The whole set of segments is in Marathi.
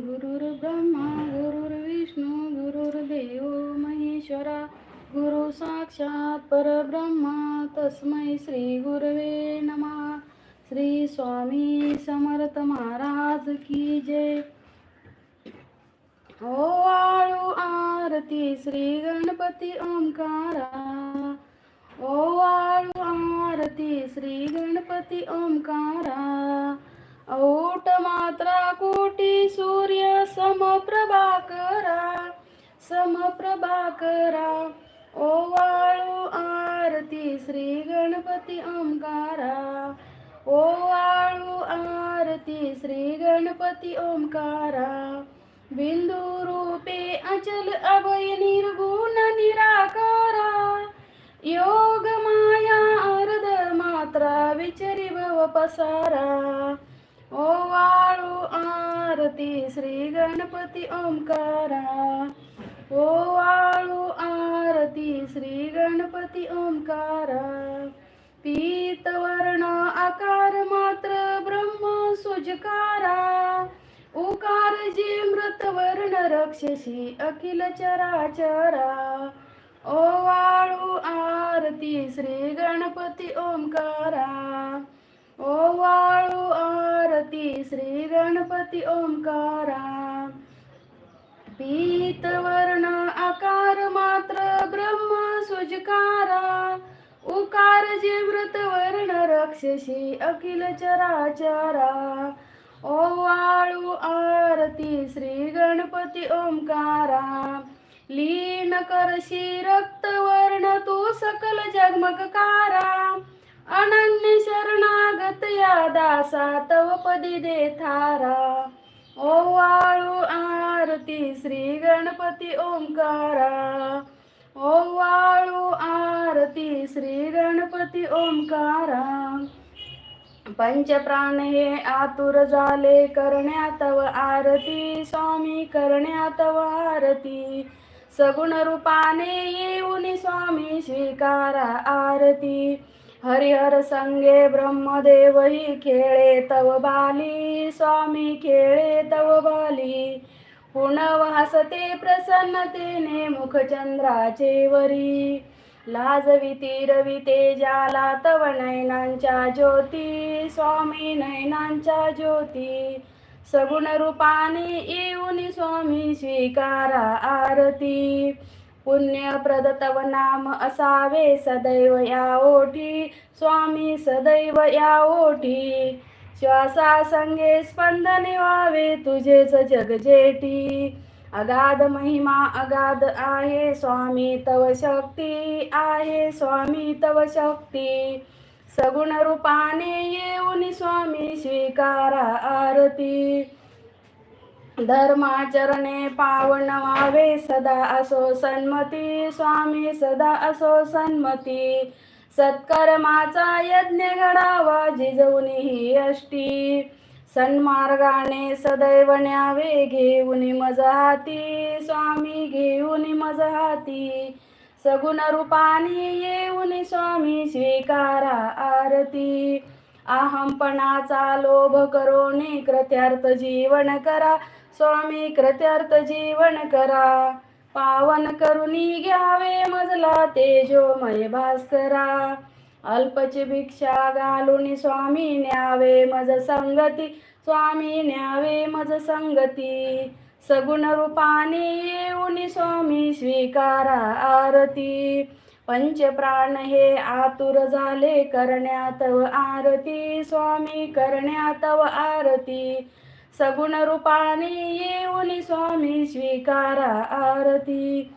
गुरुर्ब्रह्मा गुरुर्विष्णू गुरुर्देव महेश्वरा गुरु साक्षात परब्रह्मा तस्मै श्री गुरवे नमः. श्री स्वामी समर्थ महाराज की जय. हो ओ वाळू आरती श्री गणपती ओंकारा. हो ओ वाळू आरती श्री गणपती ओंकारा. ओट मात्रा कोटी सूर्य समप्रभाकरा समप्रभाकरा ओ आरती श्री गणपती ओंकारा। ओवाळू आरती श्री गणपती ओंकारा। बिंदू रूपे अचल अभय निर्गुण निराकारा। योग माया अर्ध मात्रा विचरी भव पसारा ओ वाळू आरती श्री गणपती ओंकारा. ओ वाळू आरती श्री गणपती ओंकारा. पीतवर्ण आकार मात्र ब्रह्म सुजकारा. उकार जी मृत वर्ण रक्षसी अखिल चराचरा. ओ वाळू आरती श्री गणपती ओंकारा. ओ वाळू आरती श्री गणपती ओंकारा. पीतवर्ण आकार मात्र ब्रह्म सुजकारा. उकार जे वर्ण रक्षसी अखिल चराचारा. ओ वाळू आरती श्री गणपती ओंकारा. लीन करशी रक्तवर्ण तू सकल जगमगकारा. अनन्य शरणागत या दासा तव पदी दे थारा. ओ आरती श्री गणपती ओंकारा. ओ आरती श्री गणपती ओंकारा. पंचप्राण हे आतुर झाले करण्यातव आरती. स्वामी करण्यातव आरती. सगुण रूपाने येऊन स्वामी स्वीकारा आरती. हरिहर संगे ब्रह्मदेवही खेळे तव बाली. स्वामी खेळे तव बाली. पुनव हसते प्रसन्नतेने मुखचंद्राचे वरी. लाजविती रविते जाला तव नयनांच्या ज्योती. स्वामी नयनांच्या ज्योती. सगुण रूपाने येऊन स्वामी स्वीकारा आरती. पुण्यप्रद तव नाम असावे सदैव या ओठी स्वामी सदैव या ओठी श्वासा संगे स्पंदने व्हावे तुझेच जगजेटी अगाध महिमा अगाध आहे स्वामी तव शक्ती आहे स्वामी तव शक्ती. सगुण रूपाने येऊन स्वामी स्वीकारा आरती. धर्माचरणे पावन व्हावे सदा असो सन्मती स्वामी सदा असो सन्मती. सत्कर्माचा यज्ञ घडावा जिजवून ही अष्टी सन्मार्गाने सदैव न्यावे घेऊन मजहाती. स्वामी घेऊन मजहाती. सगुण रूपाने येऊन स्वामी स्वीकारा आरती. अहमपणाचा लोभ करोने कृत्यार्थ जीवन करा. स्वामी कृत्यार्थ जीवन करा. पावन करुणी घ्यावे मजला तेजोमय भास्करा. अल्पची भिक्षा घालून स्वामी न्यावे मज संगती. स्वामी न्यावे मज संगती. सगुण रूपाने येऊन स्वामी स्वीकारा आरती. पंचप्राण हे आतुर झाले करण्यात आरती. स्वामी करण्यात व आरती. सगुण रूपाने येऊन स्वामी स्वीकारा आरती.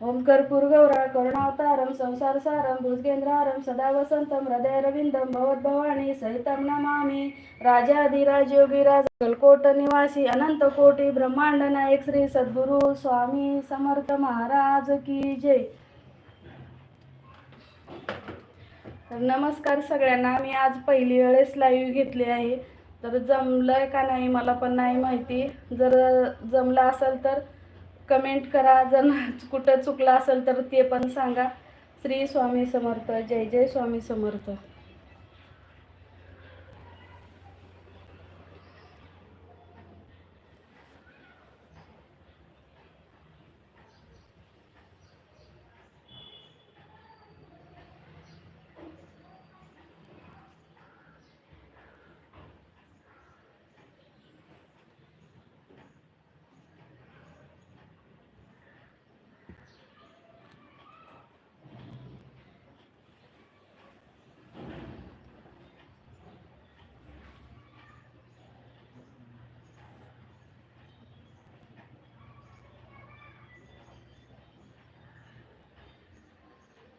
ओंकर पुरगौरा गौरा करुणावतारम संसार सारम भुजगेंद्रारम सदा वसंतम भवत भवानी सहितम राजा राजाधिराज योगीराज कलकोट निवासी अनंत कोटी ब्रह्मांड नायक श्री सद्गुरु स्वामी समर्थ महाराज की जय. नमस्कार सगळ्यांना. मी आज पहिली वेळेस लाईव्ह घेतली आहे. तर जमलं का नाही मला पण नाही माहिती. जर जमलं असेल तर कमेंट करा. जर कुठं चुकलं असेल तर ते पण सांगा. श्री स्वामी समर्थ. जय जय स्वामी समर्थ.